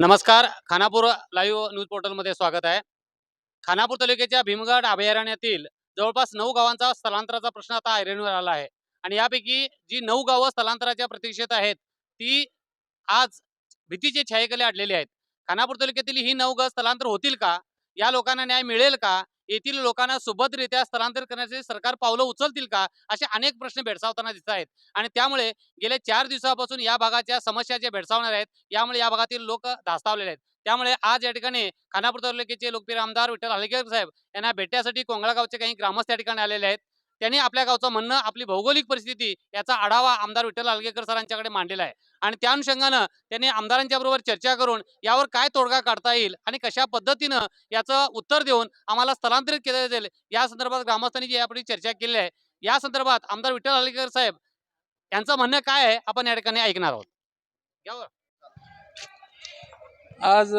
नमस्कार Khanapur live news पोर्टलमध्ये स्वागत आहे. खानापूर तालुक्याच्या भीमगड अभयारण्यातील जवळपास नऊ गावांचा स्थलांतराचा प्रश्न आता ऐरणीवर आला आहे. आणि यापैकी जी नऊ गावं स्थलांतराच्या प्रतीक्षेत आहेत ती आज भीतीचे छायेखाली अडलेली आहेत. खानापूर तालुक्यातील ही नऊ गाव स्थलांतर होतील का? या लोकांना न्याय मिळेल का? येथील लोकांना सुभद्ररित्या स्थलांतर करण्याचे सरकार पावलं उचलतील का? असे अनेक प्रश्न भेडसावताना दिसत आहेत. आणि त्यामुळे गेल्या चार दिवसापासून या भागाच्या समस्या ज्या भेडसावणार आहेत यामुळे या भागातील लोक धास्तावलेले आहेत. त्यामुळे आज या ठिकाणी खानापूर तालुक्याचे लोकप्रिय आमदार विठ्ठल हलगेकर साहेब यांना भेटण्यासाठी कोंगळा गावचे काही ग्रामस्थ या ठिकाणी आलेले आहेत. त्यांनी आपल्या गावचं म्हणणं आपली भौगोलिक परिस्थिती याचा आढावा आमदार विठ्ठल आलगेकर सरांच्याकडे मांडलेला आहे. आणि त्या अनुषंगानं त्यांनी आमदारांच्या बरोबर चर्चा करून यावर काय तोडगा काढता येईल आणि कशा पद्धतीनं याचं उत्तर देऊन आम्हाला स्थलांतरित केलं जाईल या संदर्भात ग्रामस्थांनी जी यापूर्वी चर्चा केली आहे या संदर्भात आमदार विठ्ठल आलगेकर साहेब यांचं म्हणणं काय आहे आपण या ठिकाणी ऐकणार आहोत. यावर आज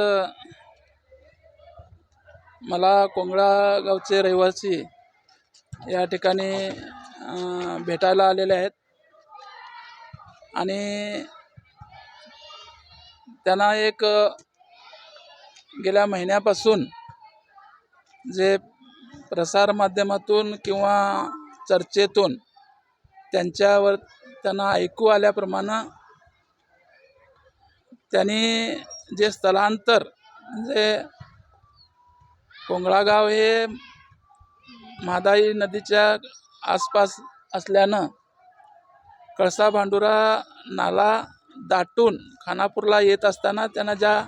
मला कोंगळा गावचे रहिवासी या ठिकाणी भेटायला आलेले आहेत. आणि त्यांना एक गेल्या महिन्यापासून जे प्रसारमाध्यमातून किंवा चर्चेतून त्यांच्यावर त्यांना ऐकू आल्याप्रमाणे त्यांनी जे स्थलांतर म्हणजे कोंगळागाव हे म्हादाई नदीच्या आसपास असल्यानं कळसा भांडुरा नाला दाटून खानापूरला येत असताना त्यांना ज्या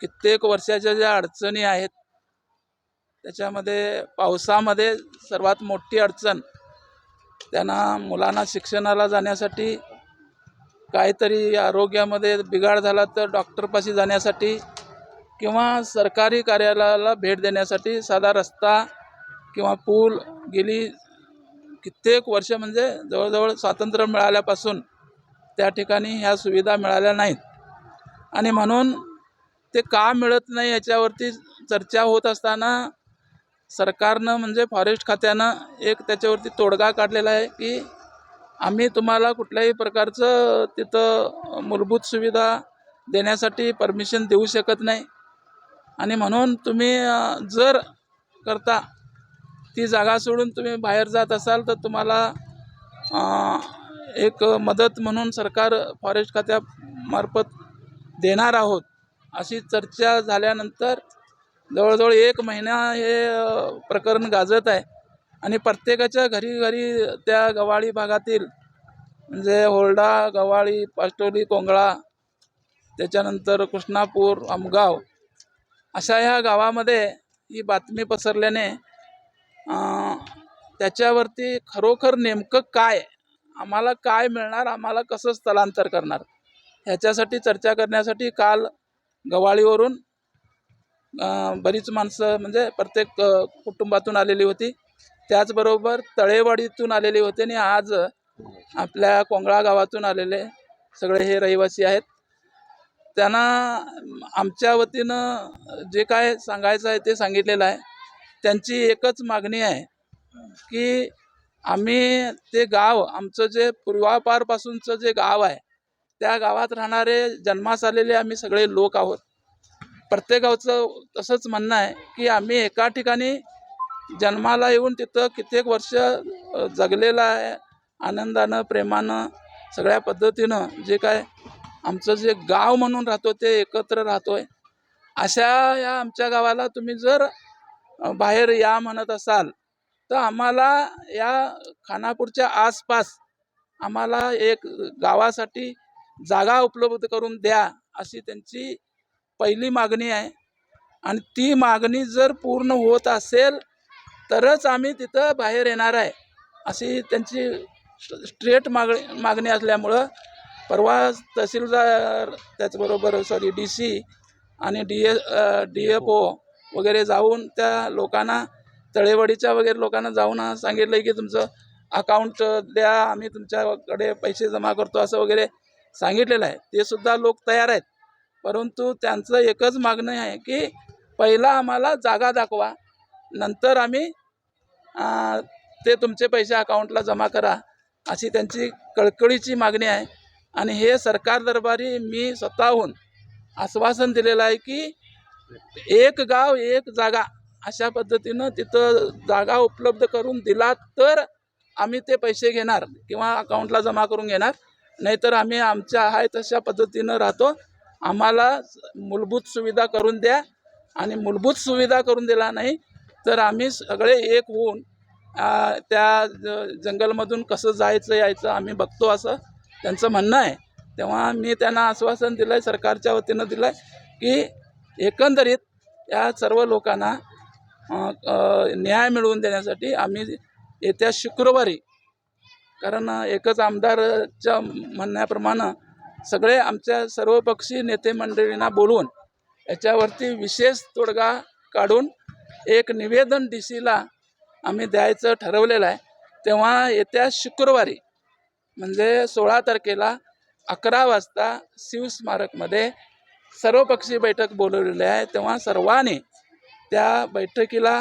कित्येक वर्षाच्या ज्या अडचणी आहेत त्याच्यामध्ये पावसामध्ये सर्वात मोठी अडचण त्यांना मुलांना शिक्षणाला जाण्यासाठी काहीतरी आरोग्यामध्ये बिघाड झाला तर डॉक्टरपाशी जाण्यासाठी किंवा सरकारी कार्यालयाला भेट देण्यासाठी साधा रस्ता किंवा पूल गेली कित्येक वर्ष म्हणजे जवळजवळ स्वातंत्र्य मिळाल्यापासून त्या ठिकाणी ह्या सुविधा मिळाल्या नाहीत. आणि म्हणून ते का मिळत नाही याच्यावरती चर्चा होत असताना सरकारनं म्हणजे फॉरेस्ट खात्यानं एक त्याच्यावरती तोडगा काढलेला आहे की आम्ही तुम्हाला कुठल्याही प्रकारचं तिथं मूलभूत सुविधा देण्यासाठी परमिशन देऊ शकत नाही. आणि म्हणून तुम्ही जर करता ती जागा सोडून तुम्ही बाहेर जात असाल तर तुम्हाला एक मदत म्हणून सरकार फॉरेस्ट खात्यामार्फत देणार आहोत अशी चर्चा झाल्यानंतर जवळजवळ एक महिना हे प्रकरण गाजत आहे. आणि प्रत्येकाच्या घरी घरी त्या गवाळी भागातील म्हणजे होर्डा गवाळी पास्टोली कोंगळा त्याच्यानंतर कृष्णापूर आमगाव अशा ह्या गावामध्ये ही बातमी पसरल्याने त्याच्यावरती खरोखर नेमकं काय? आम्हाला काय मिळणार? आम्हाला कसं स्थलांतर करणार? ह्याच्यासाठी चर्चा करण्यासाठी काल गवाळीवरून बरीच माणसं म्हणजे प्रत्येक कुटुंबातून आलेली होती. त्याचबरोबर तळेवाडीतून आलेली होती आणि आज आपल्या कोंगळा गावातून आलेले सगळे हे रहिवासी आहेत. त्यांना आमच्या वतीनं जे काय सांगायचं आहे ते सांगितलेलं आहे. त्यांची एकच मागणी आहे की आम्ही ते गाव आमचं जे पूर्वापारपासूनचं जे गाव आहे त्या गावात राहणारे जन्मास आलेले आम्ही सगळे लोक आहोत. प्रत्येक गावचं तसंच म्हणणं आहे की आम्ही एका ठिकाणी जन्माला येऊन तिथं कित्येक वर्ष जगलेलं आहे. आनंदानं प्रेमानं सगळ्या पद्धतीनं जे काय आमचं जे गाव म्हणून राहतो ते एकत्र राहतो आहे अशा या आमच्या गावाला तुम्ही जर बाहेर या म्हणत असाल तर आम्हाला या खानापूरच्या आसपास आम्हाला एक गावासाठी जागा उपलब्ध करून द्या अशी त्यांची पहिली मागणी आहे. आणि ती मागणी जर पूर्ण होत असेल तरच आम्ही तिथं बाहेर येणार आहे अशी त्यांची स्ट्रेट मागणी मागणी असल्यामुळं परवा तहसीलदार त्याचबरोबर सॉरी डी सी आणि D A D F O वगैरे जाऊन त्या लोकांना तळेवाडीच्या वगैरे लोकांना जाऊन सांगितलं की तुमचं अकाउंट द्या आम्ही तुमच्याकडे पैसे जमा करतो असं वगैरे सांगितलेलं आहे. ते सुद्धा लोक तयार आहेत. परंतु त्यांचं एकच मागणं आहे की पहिला आम्हाला जागा दाखवा नंतर आम्ही ते तुमचे पैसे अकाउंटला जमा करा अशी त्यांची कळकळीची मागणी आहे. आणि हे सरकार दरबारी मी स्वतःहून आश्वासन दिलेलं आहे की एक गाव एक जागा अशा पद्धतीनं तिथं जागा उपलब्ध करून दिला तर आम्ही ते पैसे घेणार किंवा अकाउंटला जमा करून घेणार. नाहीतर आम्ही आमच्या आहे तशा पद्धतीनं राहतो. आम्हाला मूलभूत सुविधा करून द्या. आणि मूलभूत सुविधा करून दिला नाही तर आम्ही सगळे एक होऊन त्या ज- जंगलमधून कसं जायचं यायचं आम्ही बघतो असं त्यांचं म्हणणं आहे. तेव्हा मी त्यांना आश्वासन दिलं आहे सरकारच्या वतीनं दिलं आहे की एकंदरीत या सर्व लोकांना न्याय मिळवून देण्यासाठी आम्ही येत्या शुक्रवारी कारण एकच आमदारच्या म्हणण्याप्रमाणे सगळे आमच्या सर्वपक्षीय नेते मंडळींना बोलवून याच्यावरती विशेष तोडगा काढून एक निवेदन डी सीला आम्ही द्यायचं ठरवलेलं आहे. तेव्हा येत्या शुक्रवारी म्हणजे सोळा तारखेला अकरा वाजता शिवस्मारकमध्ये सर्वपक्षीय बैठक बोलवलेली आहे. तेव्हा सर्वांनी त्या बैठकीला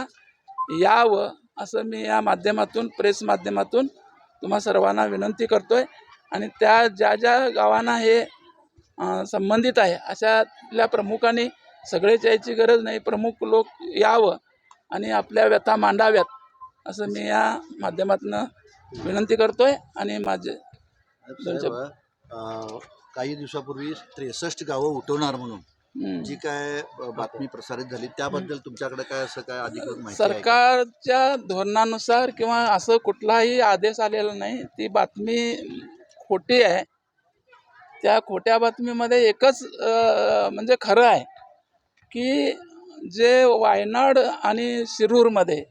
यावं असं मी या माध्यमातून प्रेस माध्यमातून तुम्हा सर्वांना विनंती करतो आहे आणि त्या ज्या ज्या गावांना हे संबंधित आहे अशातल्या प्रमुखांनी सगळेच यायची गरज नाही. प्रमुख लोक यावं आणि आपल्या व्यथा मांडाव्यात असं मी या माध्यमातून विनंती करतोय. आणि माझे काही दिवसापूर्वी त्रेसष्ट गावं उठवणार म्हणून. जी काय बातमी प्रसारित झाली त्याबद्दल तुमच्याकडे काय असं काय अधिकृत माहिती आहे का? सरकारच्या धोरणानुसार किंवा असं कुठलाही आदेश आलेला नाही ती बातमी खोटी आहे त्या खोट्या बातमीमध्ये एकच अं, म्हणजे खरं आहे की जे वायनाड आणि शिरूरमध्ये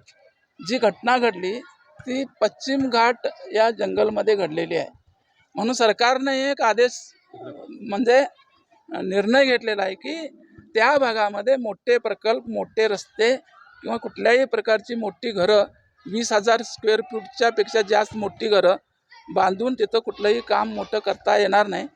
जी घटना घडली ती पश्चिम घाट या जंगलमध्ये घडलेली आहे म्हणून सरकारने एक आदेश म्हणजे निर्णय घेतलेला आहे की त्या भागामध्ये मोठे प्रकल्प मोठे रस्ते किंवा कुठल्याही प्रकारची मोठी घरं वीस हजार स्क्वेअर फूटच्या पेक्षा जास्त मोठी घरं बांधून तिथं कुठलंही काम मोठं करता येणार नाही.